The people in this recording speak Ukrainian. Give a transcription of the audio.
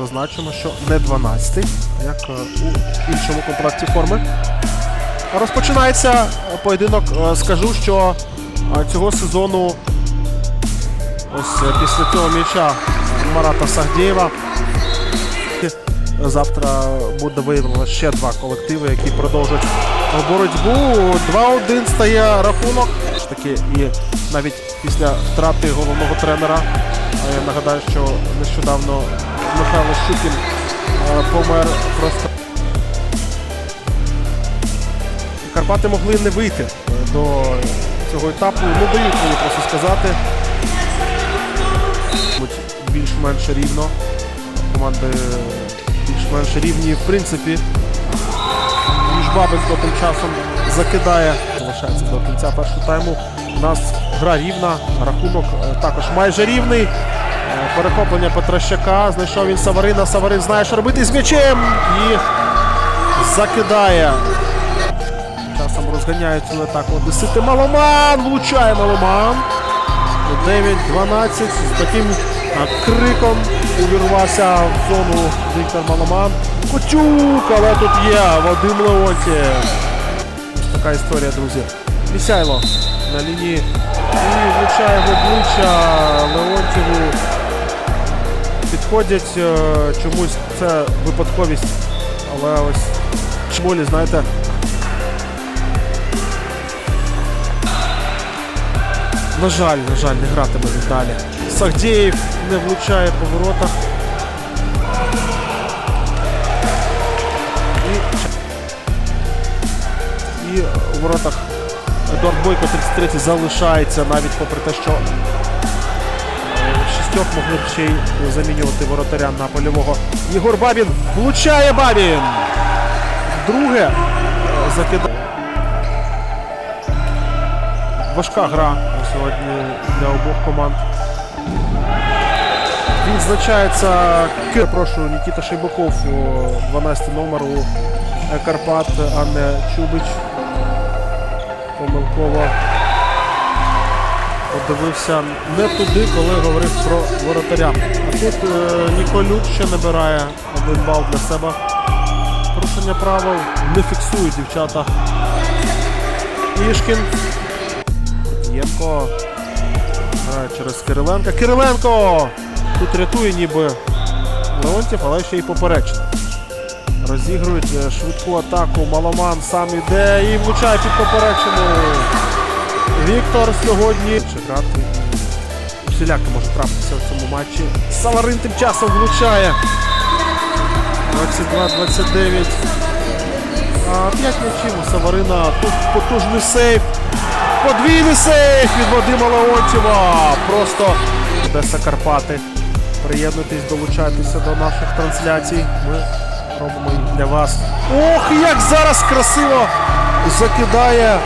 зазначимо, що не 12-й, як е, у іншому комплекті форми. Розпочинається е, поєдинок. Е, Скажу, що цього сезону ось після цього м'яча Марата Сагдєєва завтра буде виявлено ще два колективи, які продовжать боротьбу. 2-1 стає рахунок. Таки, і навіть після втрати головного тренера. е, Я нагадаю, що нещодавно Михайло Щукін е, помер просто. Карпати могли не вийти е, до цього етапу. Не дають мені просто сказати. Більш-менш рівно. Команди більш-менш рівні, в принципі. Ніж Бабенко тим часом закидає. Залишається до кінця першого тайму. У нас гра рівна, рахунок е, також майже рівний. Е, Перехоплення Петрощака. Знайшов він Саварина. Саварин знає, що робити з м'ячем. І закидає. Часом розганяють цю атаку Одесити. Маломан! Влучає Маломан. 9-12 з таким криком увірвався в зону Віктор Маломан. Котюк, але тут є Вадим Леонтів. Така історія, друзі. Місяйло на лінії. І влучає в обличчя Леонтьєву. Підходять е, чомусь це випадковість. Але ось Чмолі, знаєте, На жаль, на жаль, не гратиме далі. Сагдєєв не влучає по воротах. І у воротах Едуард Бойко 33 залишається навіть попри те, що е, шістьох могли б ще й замінювати воротаря на польового. Єгор Бабін влучає Бабін! Друге е, закидає. Важка гра сьогодні для обох команд. Відзначається К. Прошу Нікіта Шейбаков, о, 12 номер у Карпат, а не Чубич. Помилково подивився не туди, коли говорив про воротаря. А тут е, Ніколюк ще набирає один бал для себе. Порушення правил не фіксують дівчата. Ішкін. Єнко грає через Кириленка. Кириленко! Тут рятує ніби Леонтів, але ще й поперечно. Розігрують е, швидку атаку. Маломан сам іде і влучає під поперечину. Віктор сьогодні чекати. Всіляки може трапитися в цьому матчі. Саларин тим часом влучає. 22-29. П'ять м'ячів у Саварина. Тут потужний сейф. Подвійний сейф від Вадима Леонтьєва. Просто Одеса Карпати. Приєднуйтесь, долучайтеся до наших трансляцій. Ми робимо для вас. Ох, як зараз красиво закидає